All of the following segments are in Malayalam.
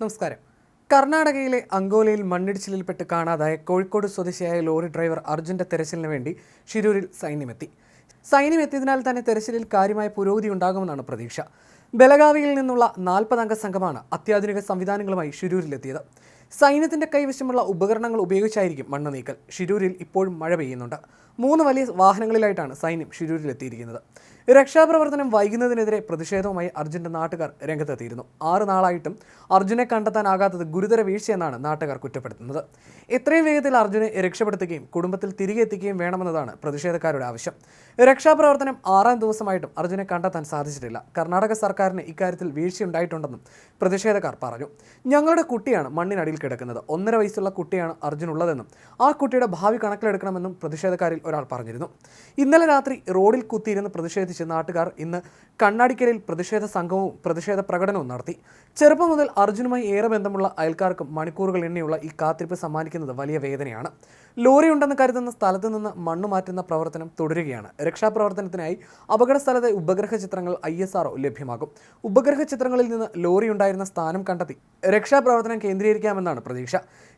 നമസ്കാരം. കർണാടകയിലെ അങ്കോലയിൽ മണ്ണിടിച്ചിലിൽപ്പെട്ട് കാണാതായ കോഴിക്കോട് സ്വദേശിയായ ലോറി ഡ്രൈവർ അർജുന്റെ തെരച്ചിലിന് വേണ്ടി ഷിരൂരിൽ സൈന്യമെത്തി. സൈന്യം എത്തിയതിനാൽ തന്നെ തെരച്ചിലിൽ കാര്യമായ പുരോഗതി ഉണ്ടാകുമെന്നാണ് പ്രതീക്ഷ. ബലഗാവിയിൽ നിന്നുള്ള നാൽപ്പതംഗ സംഘമാണ് അത്യാധുനിക സംവിധാനങ്ങളുമായി ഷിരൂരിലെത്തിയത് സൈന്യത്തിന്റെ കൈവശമുള്ള ഉപകരണങ്ങൾ ഉപയോഗിച്ചായിരിക്കും മണ്ണ് നീക്കൽ. ഷിരൂരിൽ ഇപ്പോഴും മഴ പെയ്യുന്നുണ്ട്. മൂന്ന് വലിയ വാഹനങ്ങളിലായിട്ടാണ് സൈന്യം ഷിരൂരിലെത്തിയിരിക്കുന്നത് രക്ഷാപ്രവർത്തനം വൈകുന്നതിനെതിരെ പ്രതിഷേധവുമായി അർജുന്റെ നാട്ടുകാർ രംഗത്തെത്തിയിരുന്നു. ആറ് നാളായിട്ടും അർജുനെ കണ്ടെത്താനാകാത്തത് ഗുരുതര വീഴ്ചയെന്നാണ് നാട്ടുകാർ കുറ്റപ്പെടുത്തുന്നത്. എത്രയും വേഗത്തിൽ അർജുനെ രക്ഷപ്പെടുത്തുകയും കുടുംബത്തിൽ തിരികെ എത്തിക്കുകയും വേണമെന്നതാണ് പ്രതിഷേധക്കാരുടെ ആവശ്യം. രക്ഷാപ്രവർത്തനം ആറാം ദിവസമായിട്ടും അർജുനെ കണ്ടെത്താൻ സാധിച്ചിട്ടില്ല. കർണാടക സർക്കാരിന് ഇക്കാര്യത്തിൽ വീഴ്ചയുണ്ടായിട്ടുണ്ടെന്നും പ്രതിഷേധക്കാർ പറഞ്ഞു. ഞങ്ങളുടെ കുട്ടിയാണ് മണ്ണിനടിയിൽ കിടക്കുന്നത്. ഒന്നര വയസ്സുള്ള കുട്ടിയാണ് അർജുൻ ഉള്ളതെന്നും ആ കുട്ടിയുടെ ഭാവി കണക്കിലെടുക്കണമെന്നും പ്രതിഷേധക്കാരിൽ ഒരാൾ പറഞ്ഞിരുന്നു. ഇന്നലെ രാത്രി റോഡിൽ കുത്തിയിരുന്ന് പ്രതിഷേധിച്ച് നാട്ടുകാർ ഇന്ന് കണ്ണാടിക്കരയിൽ പ്രതിഷേധ സംഘവും പ്രതിഷേധ പ്രകടനവും നടത്തി. ചെറുപ്പം മുതൽ അർജുനുമായി ഏറെ ബന്ധമുള്ള അയൽക്കാർക്കും മണിക്കൂറുകൾ എണ്ണിയുള്ള ഈ കാത്തിരിപ്പ് സമ്മാനിക്കുന്നത് വലിയ വേദനയാണ്. ലോറി ഉണ്ടെന്ന് കരുതുന്ന സ്ഥലത്ത് നിന്ന് മണ്ണ് മാറ്റുന്ന പ്രവർത്തനം തുടരുകയാണ്. രക്ഷാപ്രവർത്തനത്തിനായി അപകട സ്ഥലത്തെ ഉപഗ്രഹ ചിത്രങ്ങൾ ഐ എസ് ആർഒ ലഭ്യമാകും. ഉപഗ്രഹ ചിത്രങ്ങളിൽ നിന്ന് ലോറി ഉണ്ടായിരുന്ന സ്ഥാനം കണ്ടെത്തി. രക്ഷാപ്രവർത്തനം കേന്ദ്രീകരിക്കാമെന്നാണ് പ്രതീക്ഷ.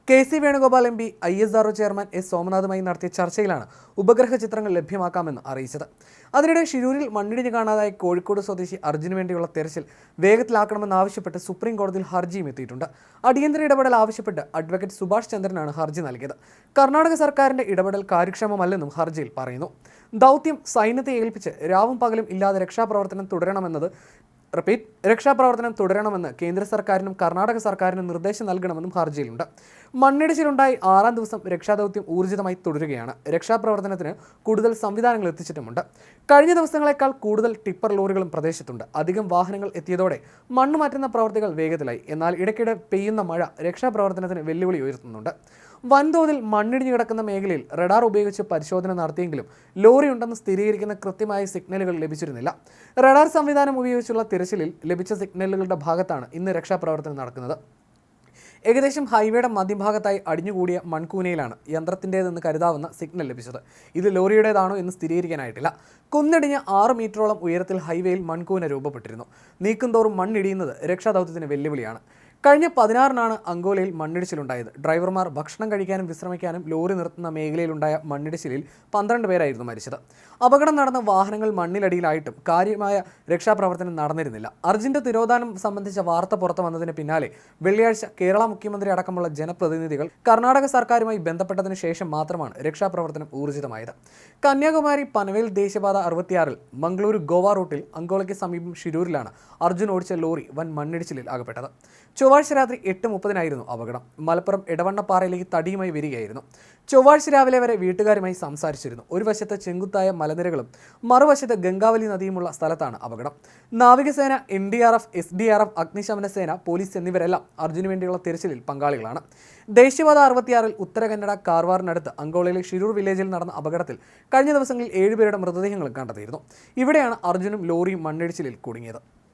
K C Venugopal M P I S R O chairman S സോമനാഥുമായി നടത്തിയ ചർച്ചയിലാണ് ഉപഗ്രഹ ചിത്രങ്ങൾ ലഭ്യമാക്കാമെന്ന് അറിയിച്ചത്. അതിനിടെ ഷിരൂരിൽ മണ്ണിടിഞ്ഞ് കാണാതായ കോഴിക്കോട് സ്വദേശി അർജുന് വേണ്ടിയുള്ള തെരച്ചിൽ വേഗത്തിലാക്കണമെന്നാവശ്യപ്പെട്ട് സുപ്രീം കോടതിയിൽ ഹർജിയും എത്തിയിട്ടുണ്ട്. അടിയന്തര ഇടപെടൽ ആവശ്യപ്പെട്ട് അഡ്വക്കേറ്റ് സുഭാഷ് ചന്ദ്രനാണ് ഹർജി നൽകിയത്. കർണാടക സർക്കാരിന്റെ ഇടപെടൽ കാര്യക്ഷമമല്ലെന്നും ഹർജിയിൽ പറയുന്നു. ദൗത്യം സൈന്യത്തെ ഏൽപ്പിച്ച് രാവും പകലും ഇല്ലാതെ രക്ഷാപ്രവർത്തനം തുടരണമെന്നത് റിപ്പീറ്റ്. രക്ഷാപ്രവർത്തനം തുടരണമെന്ന് കേന്ദ്ര സർക്കാരിനും കർണാടക സർക്കാരിനും നിർദ്ദേശം നൽകണമെന്നും ഹർജിയിലുണ്ട്. മണ്ണിടിച്ചിലുണ്ടായി ആറാം ദിവസം രക്ഷാദൗത്യം ഊർജിതമായി തുടരുകയാണ്. രക്ഷാപ്രവർത്തനത്തിന് കൂടുതൽ സംവിധാനങ്ങൾ എത്തിച്ചിട്ടുമുണ്ട്. കഴിഞ്ഞ ദിവസങ്ങളെക്കാൾ കൂടുതൽ ടിപ്പർ ലോറികളും പ്രദേശത്തുണ്ട്. അധികം വാഹനങ്ങൾ എത്തിയതോടെ മണ്ണ് മാറ്റുന്ന പ്രവർത്തികൾ വേഗത്തിലായി. എന്നാൽ ഇടയ്ക്കിടെ പെയ്യുന്ന മഴ രക്ഷാപ്രവർത്തനത്തിന് വെല്ലുവിളി ഉയർത്തുന്നുണ്ട്. വൻതോതിൽ മണ്ണിടിഞ്ഞു കിടക്കുന്ന മേഖലയിൽ റഡാർ ഉപയോഗിച്ച് പരിശോധന നടത്തിയെങ്കിലും ലോറി ഉണ്ടെന്ന് സ്ഥിരീകരിക്കുന്ന കൃത്യമായ സിഗ്നലുകൾ ലഭിച്ചിരുന്നില്ല. റഡാർ സംവിധാനം ഉപയോഗിച്ചുള്ള തിരച്ചിലിൽ ലഭിച്ച സിഗ്നലുകളുടെ ഭാഗത്താണ് ഇന്ന് രക്ഷാപ്രവർത്തനം നടക്കുന്നത്. ഏകദേശം ഹൈവേയുടെ മധ്യഭാഗത്തായി അടിഞ്ഞുകൂടിയ മൺകൂനയിലാണ് യന്ത്രത്തിന്റേതെന്ന് കരുതാവുന്ന സിഗ്നൽ ലഭിച്ചത്. ഇത് ലോറിയുടേതാണോ എന്ന് സ്ഥിരീകരിക്കാനായിട്ടില്ല. കുന്നിടിഞ്ഞ് ആറ് മീറ്ററോളം ഉയരത്തിൽ ഹൈവേയിൽ മൺകൂന രൂപപ്പെട്ടിരുന്നു. നീക്കുംതോറും മണ്ണിടിയുന്നത് രക്ഷാദൗത്യത്തിന് വെല്ലുവിളിയാണ്. കഴിഞ്ഞ പതിനാറിനാണ് അങ്കോലയിൽ മണ്ണിടിച്ചിലുണ്ടായത്. ഡ്രൈവർമാർ ഭക്ഷണം കഴിക്കാനും വിശ്രമിക്കാനും ലോറി നിർത്തുന്ന മേഖലയിലുണ്ടായ മണ്ണിടിച്ചിലിൽ പന്ത്രണ്ട് പേരായിരുന്നു മരിച്ചത്. അപകടം നടന്ന വാഹനങ്ങൾ മണ്ണിലടിയിലായിട്ടും കാര്യമായ രക്ഷാപ്രവർത്തനം നടന്നിരുന്നില്ല. അർജുന്റെ തിരോധാനം സംബന്ധിച്ച വാർത്ത പുറത്തു വന്നതിന് പിന്നാലെ വെള്ളിയാഴ്ച കേരള മുഖ്യമന്ത്രി അടക്കമുള്ള ജനപ്രതിനിധികൾ കർണാടക സർക്കാരുമായി ബന്ധപ്പെട്ടതിന് ശേഷം മാത്രമാണ് രക്ഷാപ്രവർത്തനം ഊർജിതമായത്. കന്യാകുമാരി പനവേൽ ദേശീയപാത അറുപത്തിയാറിൽ മംഗളൂരു ഗോവ റൂട്ടിൽ അങ്കോളയ്ക്ക് സമീപം ഷിരൂരിലാണ് അർജുൻ ഓടിച്ച ലോറി വൻ മണ്ണിടിച്ചിലിൽ അകപ്പെട്ടത്. ചൊവ്വാഴ്ച രാത്രി എട്ട് മുപ്പതിനായിരുന്നു അപകടം. മലപ്പുറം ഇടവണ്ണപ്പാറയിലേക്ക് തടിയുമായി വരികയായിരുന്നു. ചൊവ്വാഴ്ച രാവിലെ വരെ വീട്ടുകാരുമായി സംസാരിച്ചിരുന്നു. ഒരു വശത്ത് ചെങ്കുത്തായ മലനിരകളും മറുവശത്ത് ഗംഗാവലി നദിയുമുള്ള സ്ഥലത്താണ് അപകടം. നാവികസേന N D R F S D R F അഗ്നിശമന സേന പോലീസ് എന്നിവരെല്ലാം അർജുന് വേണ്ടിയുള്ള തിരച്ചിലിൽ പങ്കാളികളാണ്. ദേശീയപാത അറുപത്തിയാറിൽ ഉത്തര കന്നഡ കാർവാറിനടുത്ത് അങ്കോളയിലെ ഷിരൂർ വില്ലേജിൽ നടന്ന അപകടത്തിൽ കഴിഞ്ഞ ദിവസങ്ങളിൽ ഏഴുപേരുടെ മൃതദേഹങ്ങളും കണ്ടെത്തിയിരുന്നു. ഇവിടെയാണ് അർജുനും ലോറിയും മണ്ണിടിച്ചിലിൽ കുടുങ്ങിയത്.